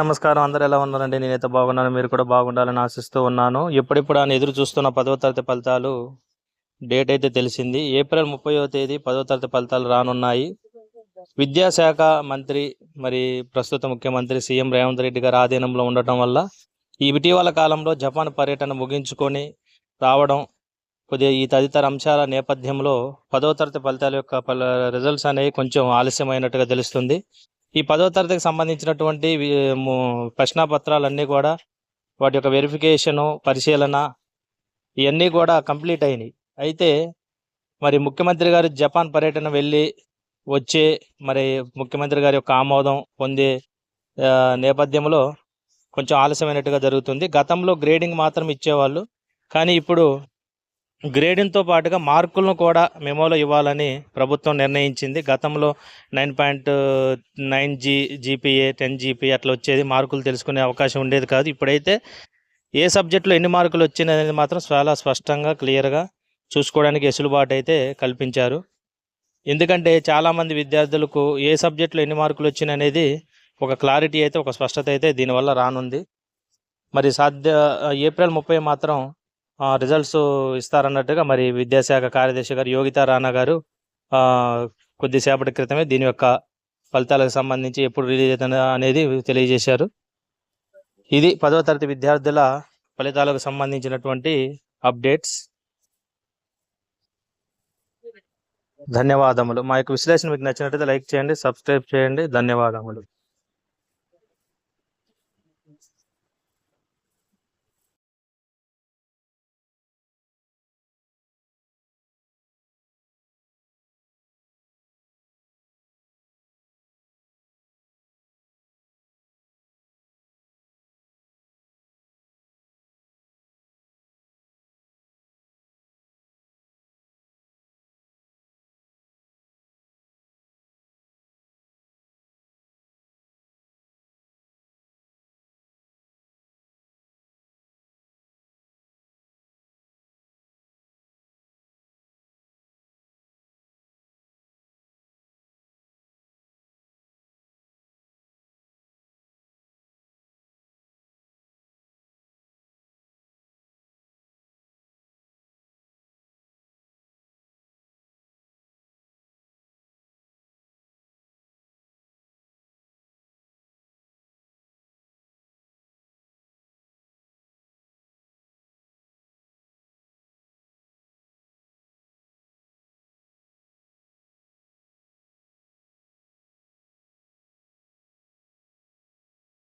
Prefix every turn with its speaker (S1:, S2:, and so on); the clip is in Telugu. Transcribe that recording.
S1: నమస్కారం. అందరూ ఎలా ఉన్నారండి? నేనైతే బాగున్నాను. మీరు కూడా బాగుండాలని ఆశిస్తూ ఉన్నాను. ఎప్పుడెప్పుడు అని ఎదురు చూస్తున్న పదవ తరగతి ఫలితాలు డేట్ అయితే తెలిసింది. ఏప్రిల్ ముప్పైవ తేదీ పదవ తరగతి ఫలితాలు రానున్నాయి. విద్యాశాఖ మంత్రి మరి ప్రస్తుత ముఖ్యమంత్రి సీఎం రేవంత్ రెడ్డి గారి ఆధీనంలో ఉండటం వల్ల ఈ ఇటీవల కాలంలో జపాన్ పర్యటన ముగించుకొని రావడం కొద్దిగా ఈ తదితర అంశాల నేపథ్యంలో పదవ తరగతి ఫలితాల యొక్క రిజల్ట్స్ అనేవి కొంచెం ఆలస్యమైనట్టుగా తెలుస్తుంది. ఈ పదో తరగతికి సంబంధించినటువంటి వి- ప్రశ్నాపత్రాలన్నీ కూడా వాటి యొక్క వెరిఫికేషను పరిశీలన ఇవన్నీ కూడా కంప్లీట్ అయినాయి. అయితే మరి ముఖ్యమంత్రి గారు జపాన్ పర్యటన వెళ్ళి వచ్చే మరి ముఖ్యమంత్రి గారి యొక్క ఆమోదం పొందే నేపథ్యంలో కొంచెం ఆలస్యమైనట్టుగా జరుగుతుంది. గతంలో గ్రేడింగ్ మాత్రం ఇచ్చేవాళ్ళు. కానీ ఇప్పుడు గ్రేడింగ్తో పాటుగా మార్కులను కూడా మెమోలో ఇవ్వాలని ప్రభుత్వం నిర్ణయించింది. గతంలో nine point nine G GPA ten GP అట్లా వచ్చేది మార్కులు తెలుసుకునే అవకాశం ఉండేది కాదు. ఇప్పుడైతే ఏ సబ్జెక్టులో ఎన్ని మార్కులు వచ్చినాయి అనేది మాత్రం చాలా స్పష్టంగా క్లియర్గా చూసుకోవడానికి వెసులుబాటు అయితే కల్పించారు. ఎందుకంటే చాలామంది విద్యార్థులకు ఏ సబ్జెక్టులో ఎన్ని మార్కులు వచ్చినాయి అనేది ఒక క్లారిటీ అయితే ఒక స్పష్టత అయితే దీనివల్ల రానుంది. మరి సాధ్య ఏప్రిల్ ముప్పై మాత్రం రిజల్ట్స్ ఇస్తారన్నట్టుగా మరి విద్యాశాఖ కార్యదర్శి గారు యోగితా రాణా గారు కొద్దిసేపటి క్రితమే దీని యొక్క ఫలితాలకు సంబంధించి ఎప్పుడు రిలీజ్ అవుతుంది అనేది తెలియజేశారు. ఇది పదవ తరగతి విద్యార్థుల ఫలితాలకు సంబంధించినటువంటి అప్డేట్స్ ధన్యవాదములు. మా యొక్క విశ్లేషణ మీకు నచ్చినట్లయితే లైక్ చేయండి సబ్స్క్రైబ్ చేయండి. ధన్యవాదములు.